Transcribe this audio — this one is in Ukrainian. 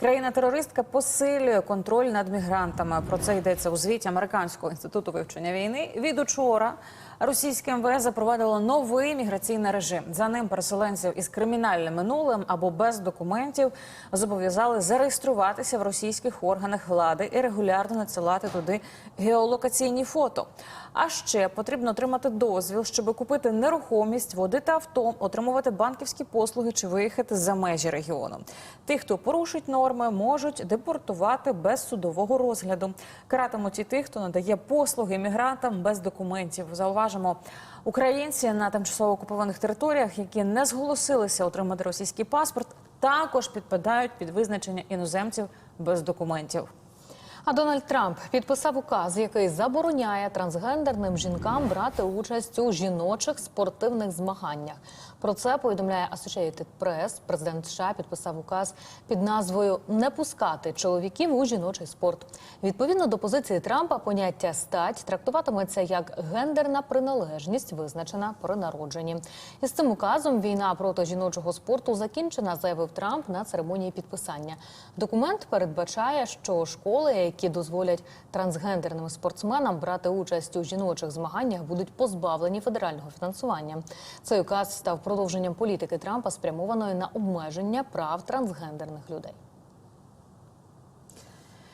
Країна-терористка посилює контроль над мігрантами. Про це йдеться у звіті Американського інституту вивчення війни. Від учора російське МВС запровадило новий міграційний режим. За ним переселенців із кримінальним минулим або без документів зобов'язали зареєструватися в російських органах влади і регулярно надсилати туди геолокаційні фото. А ще потрібно отримати дозвіл, щоб купити нерухомість, водити авто, отримувати банківські послуги чи виїхати за межі регіону. Тих, хто порушить норми, можуть депортувати без судового розгляду. Каратимуть і тих, хто надає послуги мігрантам без документів. Зауважимо, українці на тимчасово окупованих територіях, які не зголосилися отримати російський паспорт, також підпадають під визначення іноземців без документів. А Дональд Трамп підписав указ, який забороняє трансгендерним жінкам брати участь у жіночих спортивних змаганнях. Про це повідомляє Associated Press. Президент США підписав указ під назвою Не пускати чоловіків у жіночий спорт. Відповідно до позиції Трампа, поняття стать трактуватиметься як гендерна приналежність, визначена при народженні. Із цим указом війна проти жіночого спорту закінчена, заявив Трамп на церемонії підписання. Документ передбачає, що школи, які дозволять трансгендерним спортсменам брати участь у жіночих змаганнях, будуть позбавлені федерального фінансування. Цей указ став продовженням політики Трампа, спрямованої на обмеження прав трансгендерних людей.